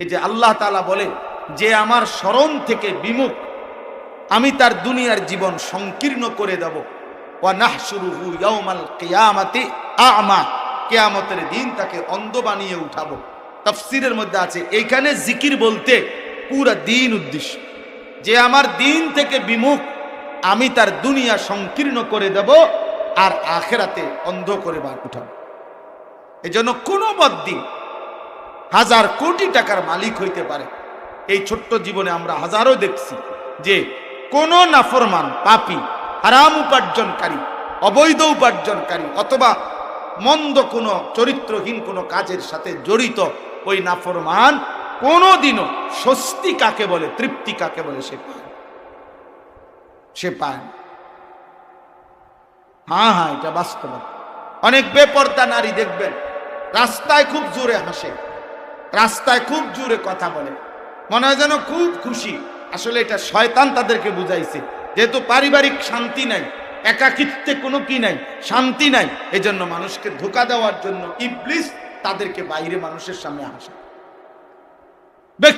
এই যে আল্লাহ তালা বলে যে আমার স্মরণ থেকে বিমুখ, আমি তার দুনিয়ার জীবন সংকীর্ণ করে দেব। কিয়ামতের দিন তাকে অন্ধ বানিয়ে উঠাবো। তাফসীরের মধ্যে আছে, এইখানে জিকির বলতে পুরা দিন উদ্দেশ্য। যে আমার দিন থেকে বিমুখ, আমি তার দুনিয়া সংকীর্ণ করে দেব আর আখেরাতে অন্ধ করে বার উঠাবো। এজন্য কোনো বদ্দিন হাজার কোটি টাকার মালিক হইতে পারে। এই ছোট্ট জীবনে আমরা হাজারো দেখছি যে কোন নাফরমান, পাপি, হারাম উপার্জনকারী, অবৈধ উপার্জনকারী অথবা মন্দ কোনো, চরিত্রহীন কোনো কাজের সাথে জড়িত ওই নাফরমান কোনোদিনও স্বস্তি কাকে বলে, তৃপ্তি কাকে বলে সে পায় সে পায় হ্যাঁ হ্যাঁ এটা বাস্তব অনেক বেপর্দা নারী দেখবেন, রাস্তায় খুব জোরে হাসে। রাস্তায় খুব জোরে কথা বলে। মনে হয় যেন খুব খুশি। আসলে এটা শয়তান তাদেরকে বুঝাইছে। যেহেতু পারিবারিক শান্তি নাই, একাকিত্বে কোনো কি নাই, শান্তি নাই, এজন্য মানুষকে ধোকা দেওয়ার জন্য ইবলিস তাদেরকে বাইরে মানুষের সামনে হাসে।